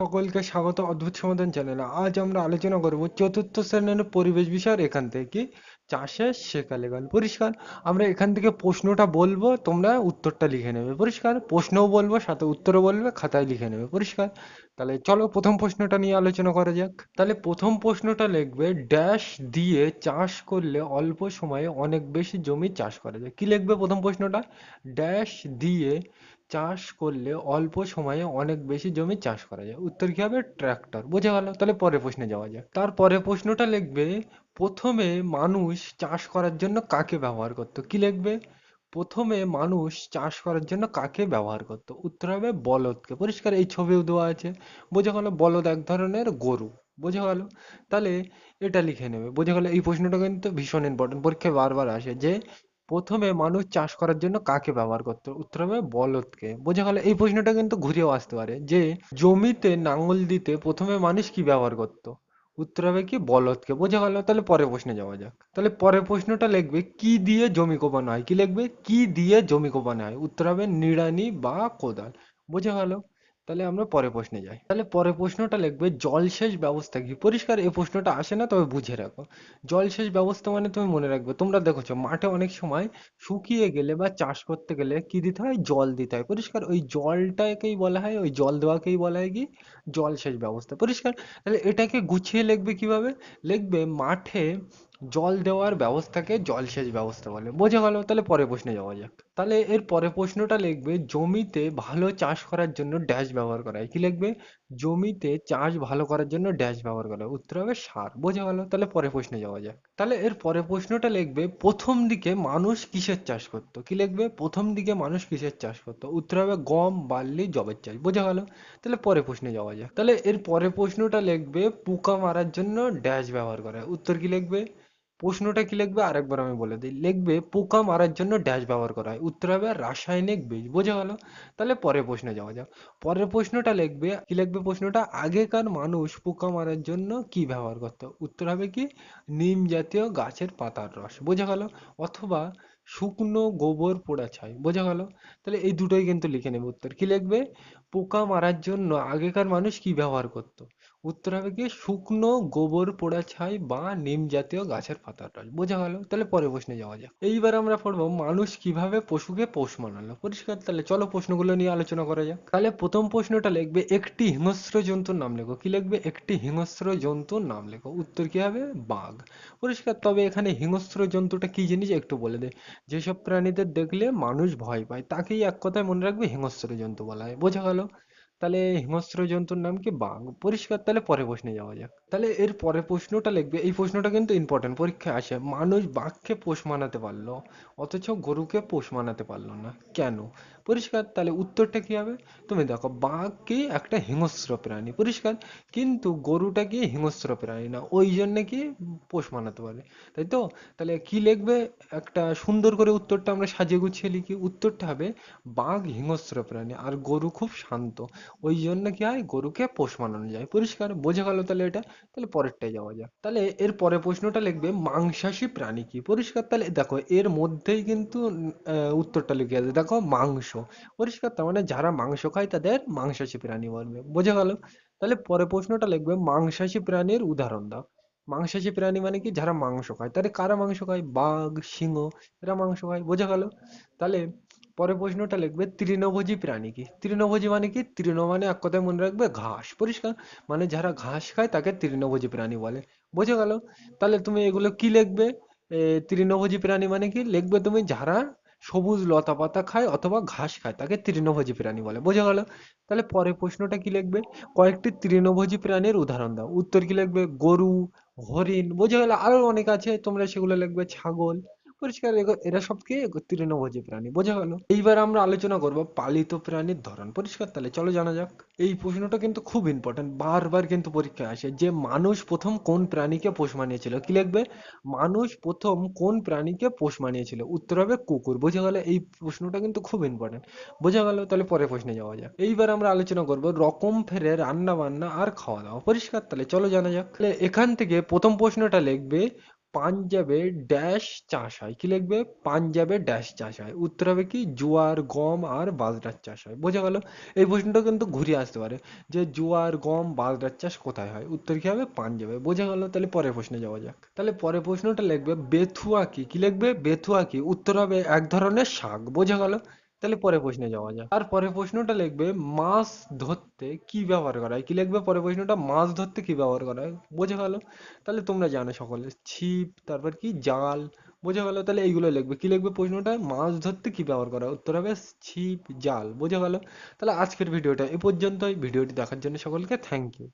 সকলকে স্বাগত অদ্ভুত সমাধান চ্যানেলে। আজ আমরা আলোচনা করব চতুর্থ শ্রেণির পরিবেশ বিষয়ের এখান থেকে। চাষের শেখালেখান পরিষ্কার, আমরা এখান থেকে প্রশ্নটা বলব, তোমরা উত্তরটা লিখে নেবে। পরিষ্কার, প্রশ্নও বলব, সাথে উত্তরও বলবে, খাতায় লিখে নেবে। পরিষ্কার, তাহলে চলো প্রথম প্রশ্নটা নিয়ে আলোচনা করা যাক। তাহলে প্রথম প্রশ্নটা লিখবে, ড্যাশ দিয়ে চাষ করলে অল্প সময়ে অনেক বেশি জমি চাষ করা যায়। কি লিখবে প্রথম প্রশ্নটা? ড্যাশ দিয়ে চাষ করলে অল্প সময়ে অনেক বেশি জমি চাষ করা যায়। উত্তর কি হবে? ট্র্যাক্টর বোঝা গেল? তাহলে পরের প্রশ্নে যাওয়া যাক। তারপরে প্রশ্নটা লিখবে, প্রথমে মানুষ চাষ করার জন্য কাকে ব্যবহার করতো? কি লিখবে? প্রথমে মানুষ চাষ করার জন্য কাকে ব্যবহার করতো? উত্তর হবে বলদকে। পরিষ্কার, এই ছবিও দেওয়া আছে। বোঝা গেল, বলদ এক ধরনের গরু। বোঝা গেল? তাহলে এটা লিখে নেবে। বোঝা গেল, এই প্রশ্নটা কিন্তু ভীষণ ইম্পর্টেন্ট পরীক্ষায় বারবার আসে যে প্রথমে মানুষ চাষ করার জন্য কাকে ব্যবহার করতো? উত্তর হবে বলদকে। বোঝা গেল এই প্রশ্নটা কিন্তু ঘুরেও আসতে পারে যে জমিতে নাঙল দিতে প্রথমে মানুষ কি ব্যবহার করতো? উত্তর হবে কি বলদকে। বোঝা গেল, তাহলে পরের প্রশ্নে যাওয়া যাক। তাহলে পরের প্রশ্নটা লিখবে, কি দিয়ে জমি কোপানো হয়? কি লিখবে? কি দিয়ে জমি কোপানো হয়? উত্তর হবে নিড়ানি বা কোদাল। বোঝা গেল তাহলে আমরা পরের প্রশ্নে যাই। তাহলে পরের প্রশ্নটা লিখবে জলসেচ ব্যবস্থা কি? পরিষ্কার এই প্রশ্নটা আসে না, তবে বুঝে রাখো। জলসেচ ব্যবস্থা মানে তুমি মনে রাখবে, তোমরা দেখেছ মাঠে অনেক সময় শুকিয়ে গেলে বা চাষ করতে গেলে কি দিতে হয়? জল দিতে হয়। পরিষ্কার, ওই জলটাকেই বলা হয়, ওই জল দেওয়াকেই বলা হয় কি? জলসেচ ব্যবস্থা। পরিষ্কার, তাহলে এটাকে গুছিয়ে লিখবে কীভাবে? লিখবে মাঠে জল দেওয়ার ব্যবস্থাকে জলসেচ ব্যবস্থা বলে। বোঝা গেল, তাহলে পরের প্রশ্নে যাওয়া যাক। তাহলে এর পরের প্রশ্নটা লিখবে, জমিতে ভালো চাষ করার জন্য ড্যাশ ব্যবহার করা। হয় কি লিখবে? জমিতে চাষ ভালো করার জন্য ড্যাশ ব্যবহার করা। হয় উত্তর হবে সার। বোঝা গেল, তাহলে পরের প্রশ্নে যাওয়া যাক। তাহলে এর পরের প্রশ্নটা লিখবে, প্রথম দিকে মানুষ কিসের চাষ করতো? কি লিখবে? প্রথম দিকে মানুষ কিসের চাষ করতো? উত্তর হবে গম, বার্লি, জবের চাষ। বোঝা গেল, তাহলে পরের প্রশ্নে যাওয়া যাক। তাহলে এর পরের প্রশ্নটা লিখবে, পোকা মারার জন্য ড্যাশ ব্যবহার করা। হয় উত্তর কি লিখবে? প্রশ্নটা কি লিখবে? আরেকবার আমি বলে দিই। লিখবে, পোকা মারার জন্য ড্যাশ ব্যবহার করা হয়। উত্তর হবে রাসায়নিক বীজ। বোঝা গেল? তাহলে পরের প্রশ্নে যাওয়া যাক। পরের প্রশ্নটা লিখবে, কি লিখবে প্রশ্নটা? আগেকার মানুষ পোকা মারার জন্য কি ব্যবহার করতো? উত্তর হবে কি? নিম জাতীয় গাছের পাতার রস। বোঝা গেল? অথবা শুকনো গোবর পোড়া ছাই। বোঝা গেল? তাহলে এই দুটোই কিন্তু লিখে নেবে উত্তর। কি লিখবে? পোকা মারার জন্য আগেকার মানুষ কি ব্যবহার করতো? উত্তর হবে কি শুকনো গোবর পোড়া ছাই বা নিম জাতীয় গাছের পাতার রস বোঝা গেল? তাহলে পরের প্রশ্নে যাওয়া যাক। এইবার আমরা পড়ব, মানুষ কীভাবে পশুকে পোষ মানালো? পরিষ্কার, তাহলে চলো প্রশ্নগুলো নিয়ে আলোচনা করা যাক। তাহলে প্রথম প্রশ্নটা লিখবে, একটি হিংস্র জন্তুর নাম লেখো। কি লিখবে? একটি হিংস্র জন্তুর নাম লেখো। উত্তর কি হবে? বাঘ। পরিষ্কার, তবে এখানে হিংস্র জন্তুটা কি জিনিস একটু বলে দে। যেসব প্রাণীদের দেখলে মানুষ ভয় পায়, তাকেই এক কথায় মনে রাখবে হিংস্র জন্তু বলা হয়। বোঝা গেল? তাহলে হিংস্র জন্তুর নাম কি বাঘ? পরিষ্কার, তাহলে পরের প্রশ্নে যাওয়া যাক। তাহলে এর পরের প্রশ্নটা লিখবে, এই প্রশ্নটা কিন্তু ইম্পর্টেন্ট পরীক্ষায় আসে। মানুষ বাঘকে পোষ মানাতে পারল, অথচ গরুকে পোষ মানাতে পারল না। কেন? পরিষ্কার, তাহলে উত্তরটা কি হবে? তুমি দেখো বাঘ কি একটা হিংস্র প্রাণী, পরিষ্কার? কিন্তু গরুটা কি হিংস্র প্রাণী না? ওই জন্য কি পোষ মানাতে পারে? তাই তো? তাহলে কি লিখবে? একটা সুন্দর করে উত্তরটা আমরা সাজিয়ে গুছিয়ে লিখি। উত্তরটা হবে, বাঘ হিংস্র প্রাণী, আর গরু খুব শান্ত। ওই জন্য কি হয়? গরুকে পোষ মানানো যায়। পরিষ্কার, বোঝা গেল তাহলে এটা। তাহলে পরেরটাই যাওয়া যাক। তাহলে এর পরের প্রশ্নটা লিখবে, মাংসাশী প্রাণী কি? পরিষ্কার, তাহলে দেখো, এর মধ্যেই কিন্তু উত্তরটা লিখে আছে। দেখো, মাংস। পরিষ্কার, তার মানে যারা মাংস খায়, তাদের মাংসাশী প্রাণী বলবে। বোঝা গেল? তাহলে পরের প্রশ্নটা লিখবে, মাংসাশী প্রাণীর উদাহরণ দাও। মাংসাশী প্রাণী মানে কি? যারা মাংস খায়। তাহলে কারা মাংস খায়? বাঘ, সিংহ, এরা মাংস খায়। বোঝা গেল? তাহলে পরের প্রশ্নটা লিখবে তৃণভোজী প্রাণী কি? তৃণভোজী মানে কি? তৃণ মানে এক কথায় মনে রাখবে ঘাস। পরিষ্কার? মানে যারা ঘাস খায় তাকে তৃণভোজী প্রাণী বলে। বোঝা গেল? তাহলে তুমি এগুলো কি লিখবে? তৃণভোজী প্রাণী মানে কি? লিখবে তুমি যারা সবুজ লতা পাতা খায় অথবা ঘাস খায় তাকে তৃণভোজী প্রাণী বলে। বোঝা গেল? তাহলে পরের প্রশ্নটা কি লিখবে? কয়েকটি তৃণভোজী প্রাণীর উদাহরণ দাও। উত্তর কি লিখবে? গরু, হরিণ, বোঝা গেল? আরও অনেক আছে। তোমরা সেগুলো লিখবে ছাগল পরিষ্কার এরা সব কি তৃণভোজী প্রাণী, বোঝা গেল? এইবার আমরা আলোচনা করব পালিত প্রাণীর ধরন পরিষ্কার তাহলে, চলো জানা যাক। এই প্রশ্নটা কিন্তু খুব ইম্পর্টেন্ট বারবার কিন্তু পরীক্ষায় আসে যে মানুষ প্রথম কোন প্রাণীকে পোষ মানিয়েছিল? কি লিখবে? মানুষ প্রথম কোন প্রাণীকে পোষ মানিয়েছিল? উত্তর হবে কুকুর, বোঝা গেল? এই প্রশ্নটা কিন্তু খুব ইম্পর্টেন্ট বোঝা গেল? তাহলে পরের প্রশ্নে যাওয়া যাক। এইবার আমরা আলোচনা করব রকম ফেরে রান্না বান্না আর খাওয়া দাওয়া, পরিষ্কার তাহলে, চলো জানা যাক। এখান থেকে প্রথম প্রশ্নটা লিখবে পাঞ্জাবে ড্যাশ চাষ হয়। কি লিখবে? পাঞ্জাবে ড্যাশ চাষ হয়। উত্তর হবে কি? জোয়ার, গম আর বাজরার চাষ হয়। বোঝা গেল? এই প্রশ্নটা কিন্তু ঘুরে আসতে পারে যে জোয়ার, গম, বাজরার চাষ কোথায় হয়? উত্তর কি হবে? পাঞ্জাবে। বোঝা গেল? তাহলে পরের প্রশ্নে যাওয়া যাক। তাহলে পরের প্রশ্নটা লিখবে বেথুয়া কি? কি লিখবে? বেথুয়া কি? উত্তর হবে এক ধরনের শাক। বোঝা গেল? তাহলে পরের প্রশ্নে যাওয়া যাক। আর পরের প্রশ্নটা লিখবে, মাছ ধরতে কি ব্যবহার করা হয়? কি লিখবে? পরের প্রশ্নটা, মাছ ধরতে কি ব্যবহার করা হয়? বোঝা গেল? তাহলে তোমরা জানো সকলে। ছিপ, তারপর কি? জাল, বোঝা গেল? তাহলে এইগুলো লিখবে। কি লিখবে প্রশ্নটা? মাছ ধরতে কি ব্যবহার করা হয়? উত্তর হবে, ছিপ, জাল। বোঝা গেল? তাহলে আজকের ভিডিওটা এ পর্যন্তই। ভিডিওটি দেখার জন্য সকলকে থ্যাংক ইউ।